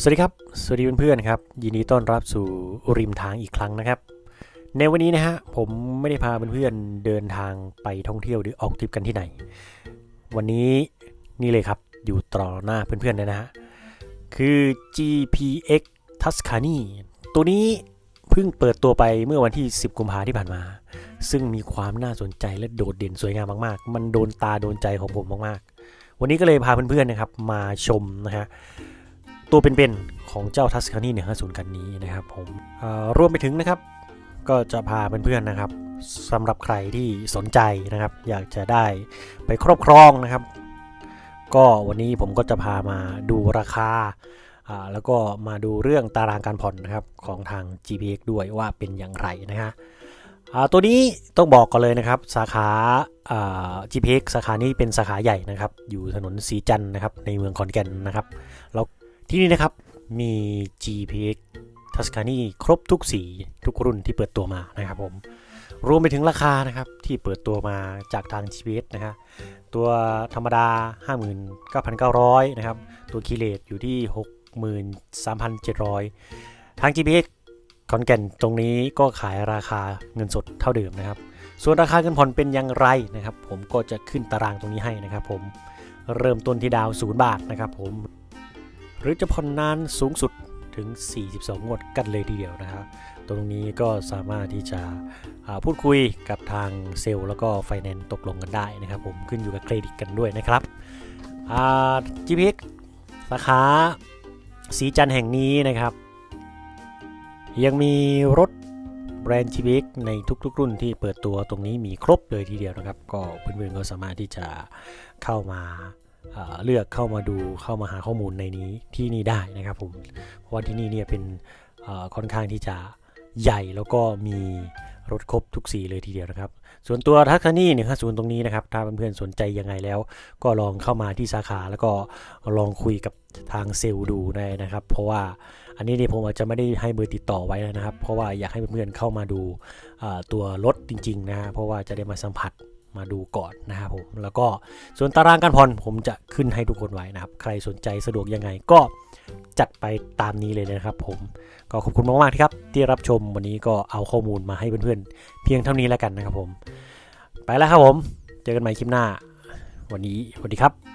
สวัสดีครับ สวัสดีเพื่อนๆครับ ยินดีต้อนรับสู่ริมทางอีกครั้งนะครับ ในวันนี้นะฮะผมไม่ได้พาเพื่อนๆเดินทางไปท่องเที่ยวหรือออกทริปกันที่ไหน วันนี้นี่เลยครับอยู่ต่อหน้าเพื่อนๆเลยนะฮะคือ GPX Tuscany ตัวนี้เพิ่งเปิดตัวไปเมื่อวันที่ 10 กุมภาที่ผ่านมา ซึ่งมีความน่าสนใจและโดดเด่นสวยงามมากๆ มันโดนตาโดนใจของผมมากๆ วันนี้ก็เลยพาเพื่อนๆนะครับมาชมนะฮะ ตัวเป็นๆของเจ้าทัสคานี150 คันนี้นะครับผมอ่อรวมไปถึงนะครับ ก็จะพาเพื่อนๆนะครับสำหรับใครที่สนใจนะครับ อยากจะได้ไปครอบครองนะครับ ก็วันนี้ผมก็จะพามาดูราคาอ่าแล้วก็มาดูเรื่องตารางการผ่อนนะครับของทาง GPX ด้วยว่าเป็นอย่างไรนะฮะอ่าตัวนี้ต้องบอกก่อนเลยนะครับ สาขาอ่า GPX สาขานี้เป็นสาขาใหญ่นะครับ อยู่ถนนสีจันนะครับในเมืองขอนแก่นนะครับ แล้ว ที่นี่นะครับมี GPX Tuscany ครบทุกสีทุกรุ่นที่เปิดตัวมานะครับผม รวมไปถึงราคานะครับที่เปิดตัวมาจากทาง GPX นะครับตัวธรรมดา 59,900 นะครับ ตัวคีเลตอยู่ที่ 63,700 ทาง GPX ขอนแก่นตรงนี้ก็ขายราคาเงินสดเท่าเดิมนะครับ ส่วนราคาเงินผ่อนเป็นอย่างไรนะครับ ผมก็จะขึ้นตารางตรงนี้ให้นะครับ ผมเริ่มต้นที่ดาว 0 บาทนะครับผม หรือจะผ่อนนานสูงสุดถึง 42 งวดกันเลยทีเดียวนะครับ ตรงนี้ก็สามารถที่จะพูดคุยกับทางเซลล์แล้วก็ไฟแนนซ์ตกลงกันได้นะครับ ผมขึ้นอยู่กับเครดิตกันด้วยนะครับอ่า GPX สาขาสีจันแห่งนี้นะครับ ยังมีรถแบรนด์ GPX ในทุกๆ รุ่นที่เปิดตัวตรงนี้มีครบเลยทีเดียวนะครับ ก็เพื่อนๆก็สามารถที่จะเข้ามา เลือกเข้ามาดูเข้ามาหาข้อมูลในนี้ที่นี่ได้นะครับผมเพราะว่าที่นี่เนี่ยเป็นค่อนข้างที่จะใหญ่แล้วก็มีรถครบทุกสีเลยทีเดียวนะครับ ส่วนตัวทักษนี่หนึ่งห้าศูนย์ตรงนี้นะครับ ถ้าเพื่อนๆสนใจยังไงแล้ว ก็ลองเข้ามาที่สาขาแล้วก็ลองคุยกับทางเซลล์ดูได้นะครับ เพราะว่าอันนี้เนี่ยผมอาจจะไม่ได้ให้เบอร์ติดต่อไว้นะครับ เพราะว่าอยากให้เพื่อนๆเข้ามาดูตัวรถจริงๆนะฮะเพราะว่าจะได้มาสัมผัส มาดูก่อนนะครับผมแล้วก็ส่วนตารางการผ่อนผมจะขึ้นให้ทุกคนไว้นะครับ ใครสนใจสะดวกยังไงก็จัดไปตามนี้เลยนะครับ ผมก็ขอบคุณมากๆที่ครับ ที่รับชมวันนี้ก็เอาข้อมูลมาให้เพื่อนๆ เพียงเท่านี้แล้วกันนะครับผม ไปแล้วครับผม เจอกันใหม่คลิปหน้า วันนี้สวัสดีครับ